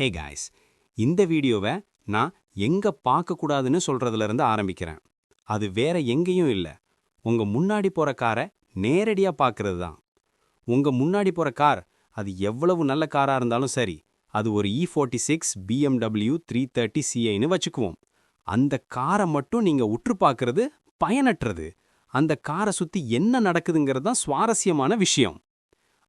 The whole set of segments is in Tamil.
ஹே காய்ஸ் இந்த வீடியோவை நான் எங்க பார்க்கக்கூடாதுன்னு சொல்றதுல இருந்து ஆரம்பிக்கிறேன். அது வேற எங்கேயும் இல்லை. உங்க முன்னாடி போற காரை நேரடியா பார்க்கறது தான். உங்க முன்னாடி போற கார் அது எவ்வளவு நல்ல காரா இருந்தாலும் சரி அது ஒரு E forty six BMW three thirty சிஐன்னு வச்சுக்குவோம். அந்த காரை மட்டும் நீங்க உற்று பார்க்கறது பயனற்றது. அந்த காரை சுத்தி என்ன நடக்குதுங்கிறது தான் சுவாரஸ்யமான விஷயம்.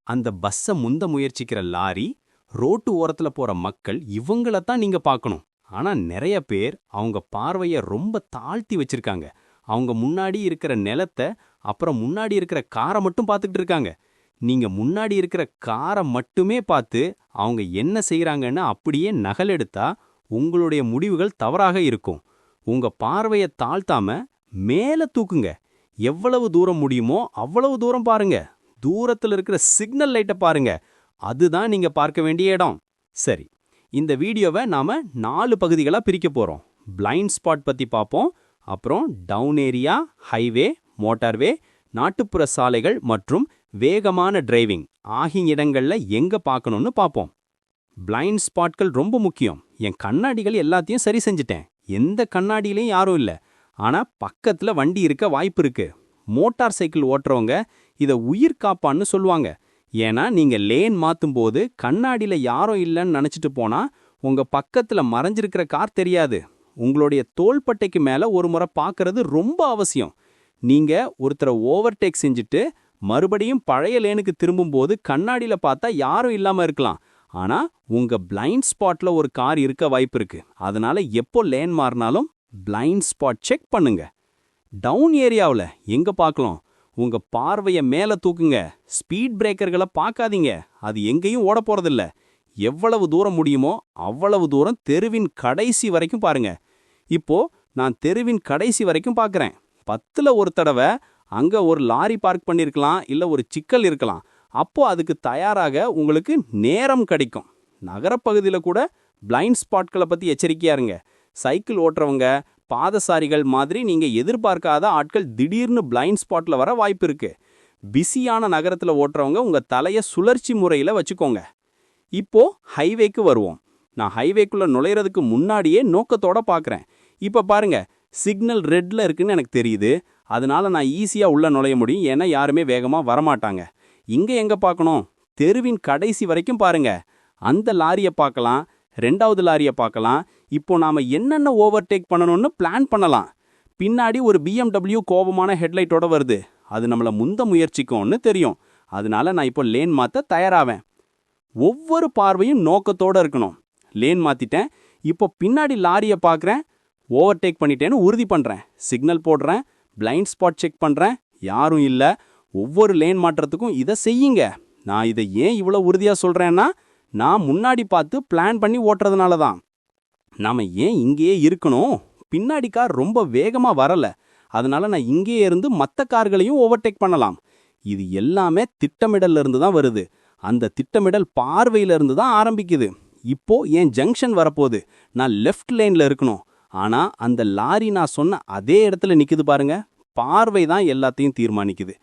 அந்த பஸ்ஸை முந்த முயற்சிக்கிற லாரி ரோட்டு ஓரத்துல போற மக்கள் இவங்கள தான் நீங்க பார்க்கணும். ஆனா நிறைய பேர் அவங்க பார்வைய ரொம்ப தாழ்த்தி வச்சிருக்காங்க. அவங்க முன்னாடி இருக்கிற நிலத்தை அப்புறம் முன்னாடி இருக்கிற காரை மட்டும் பார்த்துக்கிட்டு இருக்காங்க. நீங்க முன்னாடி இருக்கிற காரை மட்டுமே பார்த்து அவங்க என்ன செய்யறாங்கன்னு அப்படியே நகலெடுத்தா உங்களுடைய முடிவுகள் தவறாக இருக்கும். உங்க பார்வையை தாழ்த்தாம மேல தூக்குங்க. எவ்வளவு தூரம் முடியுமோ அவ்வளவு தூரம் பாருங்க. தூரத்துல இருக்கிற சிக்னல் லைட்டை பாருங்க. அதுதான் நீங்க பார்க்க வேண்டிய இடம். சரி இந்த வீடியோவை நாம நாலு பகுதிகளா பிரிக்க போறோம். பிளைண்ட் ஸ்பாட் பத்தி பார்ப்போம் அப்புறம் டவுன் ஏரியா ஹைவே மோட்டார்வே நாட்டுப்புற சாலைகள் மற்றும் வேகமான டிரைவிங் ஆகிய இடங்கள்ல எங்க பார்க்கணும்னு பார்ப்போம் பிளைண்ட் ஸ்பாட்கள் ரொம்ப முக்கியம். என் கண்ணாடிகள் எல்லாத்தையும் சரி செஞ்சுட்டேன். எந்த கண்ணாடியிலையும் யாரும் இல்லை. ஆனா பக்கத்துல வண்டி இருக்க வாய்ப்பு இருக்கு. மோட்டார் சைக்கிள் ஓட்டுறவங்க இதை உயிர் காப்பான்னு சொல்லுவாங்க. ஏன்னா நீங்க லேன் மாத்தும் போது கண்ணாடியில யாரும் இல்லைன்னு நினைச்சிட்டு போனா உங்க பக்கத்துல மறைஞ்சிருக்கிற கார் தெரியாது. உங்களுடைய தோள்பட்டைக்கு மேல ஒரு முறை பார்க்கறது ரொம்ப அவசியம். நீங்க ஒருத்தரை ஓவர்டேக் செஞ்சுட்டு மறுபடியும் பழைய லேனுக்கு திரும்பும்போது கண்ணாடியில பார்த்தா யாரும் இல்லாம இருக்கலாம். ஆனா உங்க பிளைண்ட் ஸ்பாட்ல ஒரு கார் இருக்க வாய்ப்பு இருக்கு. அதனால எப்போ லேன் மாறினாலும் பிளைண்ட் ஸ்பாட் செக் பண்ணுங்க. டவுன் ஏரியாவில் எங்க பார்க்கலாம் உங்க பார்வைய மேல தூக்குங்க. ஸ்பீட் பிரேக்கர்களை பார்க்காதீங்க. அது எங்கேயும் ஓட போறதில்ல. எவ்வளவு தூரம் முடியுமோ அவ்வளவு தூரம் தெருவின் கடைசி வரைக்கும் பாருங்க. இப்போ நான் தெருவின் கடைசி வரைக்கும் பார்க்குறேன் பத்துல ஒரு தடவை அங்க ஒரு லாரி பார்க் பண்ணிருக்கலாம் இல்ல ஒரு சிக்கல் இருக்கலாம். அப்போ அதுக்கு தயாராக உங்களுக்கு நேரம் கிடைக்கும். நகரப்பகுதியில் கூட பிளைண்ட் ஸ்பாட்களை பத்தி எச்சரிக்கையா இருங்க. சைக்கிள் ஓட்டுறவங்க பாதசாரிகள் மாதிரி நீங்கள் எதிர்பார்க்காத ஆட்கள் திடீர்னு பிளைண்ட் ஸ்பாட்டில் வர வாய்ப்பு இருக்குது பிஸியான நகரத்தில் ஓட்டுறவங்க உங்கள் தலையை சுழற்சி முறையில் வச்சுக்கோங்க. இப்போ ஹைவேக்கு வருவோம். நான் ஹைவேக்குள்ளே நுழையிறதுக்கு முன்னாடியே நோக்கத்தோட பார்க்குறேன் இப்போ பாருங்க சிக்னல் ரெட்டில் இருக்குன்னு எனக்கு தெரியுது. அதனால நான் ஈஸியாக உள்ளே நுழைய முடியும். ஏன்னா யாருமே வேகமாக வரமாட்டாங்க. இங்கே எங்கே பார்க்கணும் தெருவின் கடைசி வரைக்கும் பாருங்க. அந்த லாரியை பார்க்கலாம் ரெண்டாவது லாரியை பார்க்கலாம் இப்போ நாம என்னென்ன ஓவர்டேக் பண்ணணும்னு பிளான் பண்ணலாம். பின்னாடி ஒரு பிஎம்டபிள்யூ கோபமான ஹெட்லைட்டோட வருது. அது நம்மளை முந்த முயற்சிக்கும்னு தெரியும். அதனால நான் இப்போ லேன் மாற்ற தயாராவேன். ஒவ்வொரு பார்வையும் நோக்கத்தோட இருக்கணும். லேன் மாற்றிட்டேன் இப்போ பின்னாடி லாரியை பார்க்குறேன் ஓவர்டேக் பண்ணிட்டேன்னு உறுதி பண்ணுறேன் சிக்னல் போடுறேன். பிளைண்ட் ஸ்பாட் செக் பண்ணுறேன் யாரும் இல்லை. ஒவ்வொரு லேன் மாற்றத்துக்கும் இதை செய்யுங்க. நான் இதை ஏன் இவ்வளோ உறுதியாக சொல்கிறேன்னா நான் முன்னாடி பார்த்து பிளான் பண்ணி ஓட்டுறதுனால தான் நாம ஏன் இங்கேயே இருக்கணும்? பின்னாடி கார் ரொம்ப வேகமா வரல. அதனால நான் இங்கேயே இருந்து மற்ற கார்களையும் ஓவர்டேக் பண்ணலாம். இது எல்லாமே திட்டமிடல்ல இருந்து தான் வருது. அந்த திட்டமிடல் பார்வையிலிருந்து தான் ஆரம்பிக்குது. இப்போ என் ஜங்ஷன் வரப்போகுது. நான் லெஃப்ட் லைன்ல இருக்கணும். ஆனா அந்த லாரி நான் சொன்ன அதே இடத்துல நிக்குது பாருங்க. பார்வை தான் எல்லாத்தையும் தீர்மானிக்குது.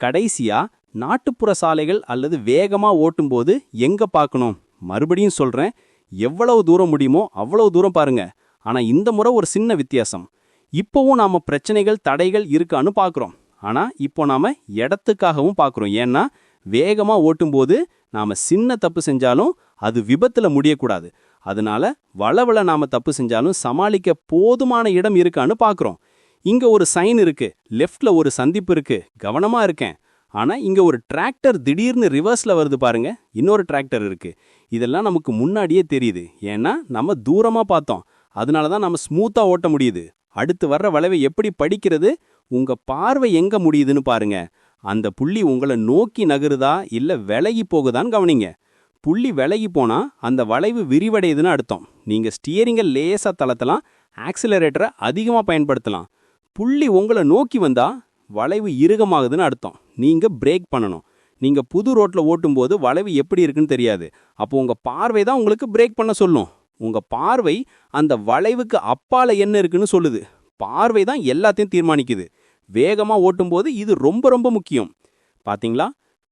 கடைசியா நாட்டுப்புற சாலைகள் அல்லது வேகமா ஓட்டும்போது எங்க பார்க்கணும்? மறுபடியும் சொல்றேன். எவ்வளவு தூரம் முடியுமோ அவ்வளவு தூரம் பாருங்க. ஆனா இந்த முறை ஒரு சின்ன வித்தியாசம். இப்போவும் நாம பிரச்சனைகள் தடைகள் இருக்கான்னு பார்க்குறோம் ஆனா இப்போ நாம இடத்துக்காகவும் பார்க்குறோம் ஏன்னா வேகமா ஓட்டும்போது நாம சின்ன தப்பு செஞ்சாலும் அது விபத்துல முடியக்கூடாது. அதனால வளவள நாம தப்பு செஞ்சாலும் சமாளிக்க போதுமான இடம் இருக்கான்னு பார்க்குறோம் இங்க ஒரு சைன் இருக்கு. லெஃப்ட்ல ஒரு சந்திப்பு இருக்கு. கவனமா இருக்கேன். ஆனா இங்க ஒரு டிராக்டர் திடீர்னு ரிவர்ஸ்ல வருது பாருங்க. இன்னொரு டிராக்டர் இருக்கு. இதெல்லாம் நமக்கு முன்னாடியே தெரியுது. ஏன்னா நம்ம தூரமா பார்த்தோம். அதனால தான் நம்ம ஸ்மூத்தா ஓட்ட முடியுது. அடுத்து வர்ற வளைவை எப்படி படிக்கிறது? உங்க பார்வை எங்க முடியுதுன்னு பாருங்க. அந்த புள்ளி உங்களை நோக்கி நகருதா? இல்ல விலகி போகுதான்னு கவனிங்க. புள்ளி விலகி போனா அந்த வளைவு விரிவடையுதுன்னு அர்த்தம். நீங்க ஸ்டியரிங்கை லேசா தளத்தலாம் ஆக்சிலரேட்டரை அதிகமா பயன்படுத்தலாம். புள்ளி உங்களை நோக்கி வந்தா வளைவு இறுகமாகுதுன்னு அர்த்தம். நீங்கள் பிரேக் பண்ணணும். நீங்கள் புது ரோட்டில் ஓட்டும்போது வளைவு எப்படி இருக்குன்னு தெரியாது. அப்போ உங்கள் பார்வை தான் உங்களுக்கு பிரேக் பண்ண சொல்லும். உங்கள் பார்வை அந்த வளைவுக்கு அப்பால என்ன இருக்குன்னு சொல்லுது. பார்வை தான் எல்லாத்தையும் தீர்மானிக்குது. வேகமாக ஓட்டும்போது இது ரொம்ப ரொம்ப முக்கியம். பார்த்தீங்களா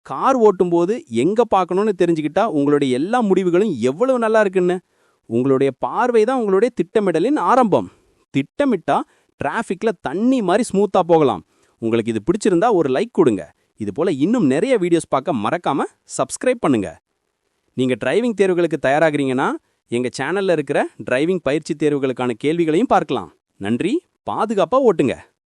கார் ஓட்டும்போது எங்கே பார்க்கணும்னு தெரிஞ்சுக்கிட்டா உங்களுடைய எல்லா முடிவுகளும் எவ்வளவு நல்லா இருக்குன்னு? உங்களுடைய பார்வை தான் உங்களுடைய திட்டமிடலின் ஆரம்பம். திட்டமிட்டா டிராஃபிக்கில் தண்ணி மாதிரி ஸ்மூத்தாக போகலாம். உங்களுக்கு இது பிடிச்சிருந்தா ஒரு லைக் கொடுங்க. இது போல் இன்னும் நிறைய வீடியோஸ் பார்க்க மறக்காமல் சப்ஸ்கிரைப் பண்ணுங்க. நீங்கள் டிரைவிங் தேர்வுகளுக்கு தயாராகிறீங்கன்னா எங்கள் சேனலில் இருக்கிற டிரைவிங் பயிற்சி தேர்வுகளுக்கான கேள்விகளையும் பார்க்கலாம். நன்றி பாதுகாப்பாக ஓட்டுங்க.